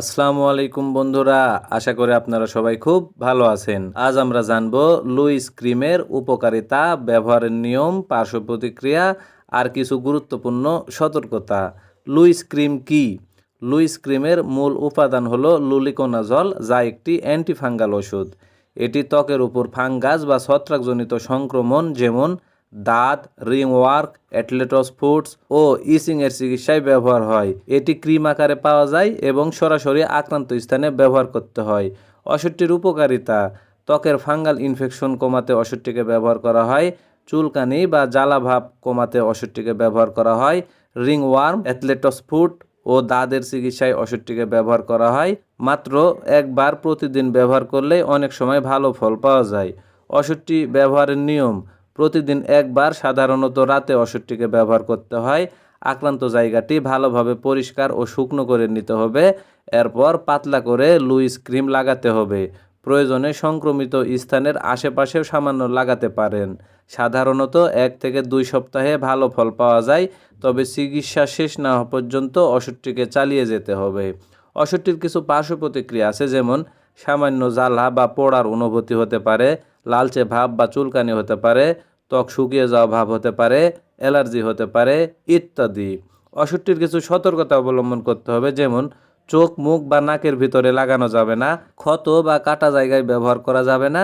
আসসালামু আলাইকুম বন্ধুরা, আশা করি আপনারা সবাই খুব ভালো আছেন। আজ আমরা জানব লুইস ক্রিমের উপকারিতা, ব্যবহারের নিয়ম, পার্শ্ব প্রতিক্রিয়া, আর কিছু গুরুত্বপূর্ণ সতর্কতা। লুইস ক্রিম কি? লুইস ক্রিমের মূল উপাদান হলো লুলিকোনাজল, যা একটি অ্যান্টিফাঙ্গাল ওষুধ। এটি ত্বকের উপর ফাঙ্গাস বা ছত্রাকজনিত সংক্রমণ, যেমন দাঁত রিং ওয়ার্ক অ্যাটলেটস ফুডস ও ইসিং এর চিকিৎসায় ব্যবহার হয়। এটি ক্রিম আকারে পাওয়া যায় এবং সরাসরি আক্রান্ত স্থানে ব্যবহার করতে হয়। ওষুধটির উপকারিতা, ত্বকের ফাঙ্গাল ইনফেকশন কমাতে ওষুধটিকে ব্যবহার করা হয়, চুলকানি বা জ্বালাভাব কমাতে ওষুধটিকে ব্যবহার করা হয় রিং ওয়ার্ম অ্যাথলেটস ফুড ও দাঁতের চিকিৎসায় ওষুধটিকে ব্যবহার করা হয়। মাত্র একবার প্রতিদিন ব্যবহার করলে অনেক সময় ভালো ফল পাওয়া যায়। ওষুধটি ব্যবহারের নিয়ম প্রতিদিন একবার সাধারণত রাতে ওষুধটিকে ব্যবহার করতে হয়। আক্রান্ত জায়গাটি ভালোভাবে পরিষ্কার ও শুকনো করে নিতে হবে। এরপর পাতলা করে লুইস ক্রিম লাগাতে হবে। প্রয়োজনে সংক্রমিত স্থানের আশেপাশেও সামান্য লাগাতে পারেন। সাধারণত এক থেকে দুই সপ্তাহে ভালো ফল পাওয়া যায়, তবে চিকিৎসা শেষ না হওয়া পর্যন্ত ওষুধটিকে চালিয়ে যেতে হবে। ওষুধটির কিছু পার্শ্ব প্রতিক্রিয়া আছে, যেমন সামান্য জ্বালা বা পোড়ার অনুভূতি হতে পারে, লালচে ভাব বা চুলকানি হতে পারে ত্বক শুকিয়ে যাওয়া ভাব হতে পারে, অ্যালার্জি হতে পারে ইত্যাদি। ওষুধটির কিছু সতর্কতা অবলম্বন করতে হবে, যেমন চোখ, মুখ বা নাকের ভিতরে লাগানো যাবে না, ক্ষত বা কাটা জায়গায় ব্যবহার করা যাবে না,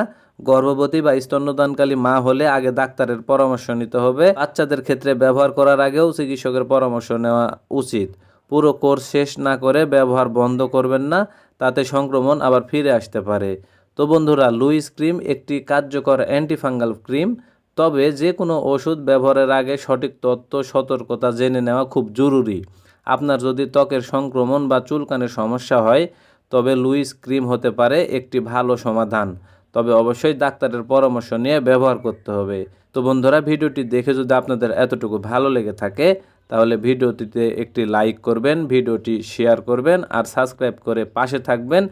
গর্ভবতী বা স্তন্যদানকালী মা হলে আগে ডাক্তারের পরামর্শ নিতে হবে। বাচ্চাদের ক্ষেত্রে ব্যবহার করার আগেও চিকিৎসকের পরামর্শ নেওয়া উচিত। পুরো কোর্স শেষ না করে ব্যবহার বন্ধ করবেন না, তাতে সংক্রমণ আবার ফিরে আসতে পারে। তো বন্ধুরা, লুইস ক্রিম একটি কার্যকর অ্যান্টিফাঙ্গাল ক্রিম। তবে যে কোনো ওষুধ ব্যবহারের আগে সঠিক তথ্য, সতর্কতা জেনে নেওয়া খুব জরুরি। আপনার যদি ত্বকের সংক্রমণ বা চুলকানের সমস্যা হয়, তবে লুইস ক্রিম হতে পারে একটি ভালো সমাধান। তবে অবশ্যই ডাক্তারের পরামর্শ নিয়ে ব্যবহার করতে হবে। তো বন্ধুরা, ভিডিওটি দেখে যদি আপনাদের এতটুকু ভালো লেগে থাকে, তাহলে ভিডিওটিতে একটি লাইক করবেন, ভিডিওটি শেয়ার করবেন আর সাবস্ক্রাইব করে পাশে থাকবেন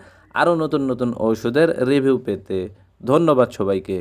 আরও নতুন নতুন ঔষধের রিভিউ পেতে। ধন্যবাদ সবাইকে।